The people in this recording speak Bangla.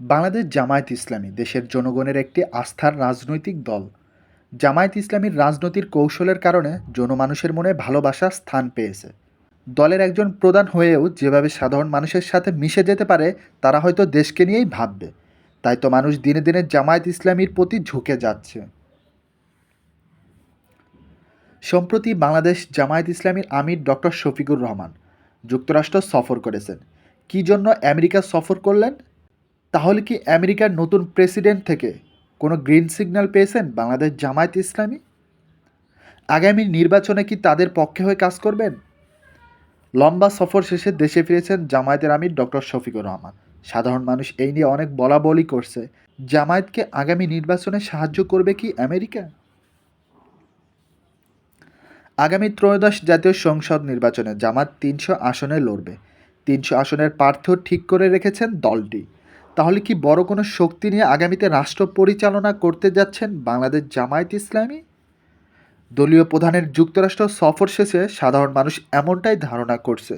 বাংলাদেশ জামায়াত ইসলামী দেশের জনগণের একটি আস্থার রাজনৈতিক দল। জামায়াত ইসলামীর রাজনৈতিক কৌশলের কারণে জনমানুষের মনে ভালোবাসা স্থান পেয়েছে। দলের একজন প্রধান হয়েও যেভাবে সাধারণ মানুষের সাথে মিশে যেতে পারে, তারা হয়তো দেশকে নিয়েই ভাববে। তাই তো মানুষ দিনে দিনে জামায়াত ইসলামীর প্রতি ঝুঁকে যাচ্ছে। সম্প্রতি বাংলাদেশ জামায়াত ইসলামীর আমির ডক্টর শফিকুর রহমান যুক্তরাষ্ট্র সফর করেছেন। কী জন্য আমেরিকা সফর করলেন? তাহলে কি আমেরিকার নতুন প্রেসিডেন্ট থেকে কোনো গ্রিন সিগন্যাল পেয়েছেন বাংলাদেশ জামায়াত ইসলামী? আগামী নির্বাচনে কি তাদের পক্ষে হয়ে কাজ করবেন? লম্বা সফর শেষে দেশে ফিরেছেন জামায়াতের আমির ডক্টর শফিকুর রহমান। সাধারণ মানুষ এই নিয়ে অনেক বলা বলি করছে। জামায়াতকে আগামী নির্বাচনে সাহায্য করবে কি আমেরিকা? আগামী ত্রয়োদশ জাতীয় সংসদ নির্বাচনে জামাত তিনশো আসনে লড়বে। তিনশো আসনের প্রার্থীও ঠিক করে রেখেছেন দলটি। তাহলে কি বড় কোনো শক্তি নিয়ে আগামীতে রাষ্ট্র পরিচালনা করতে যাচ্ছেন বাংলাদেশ জামায়াত ইসলামী? দলীয় প্রধানের যুক্তরাষ্ট্র সফর শেষে সাধারণ মানুষ এমনটাই ধারণা করছে।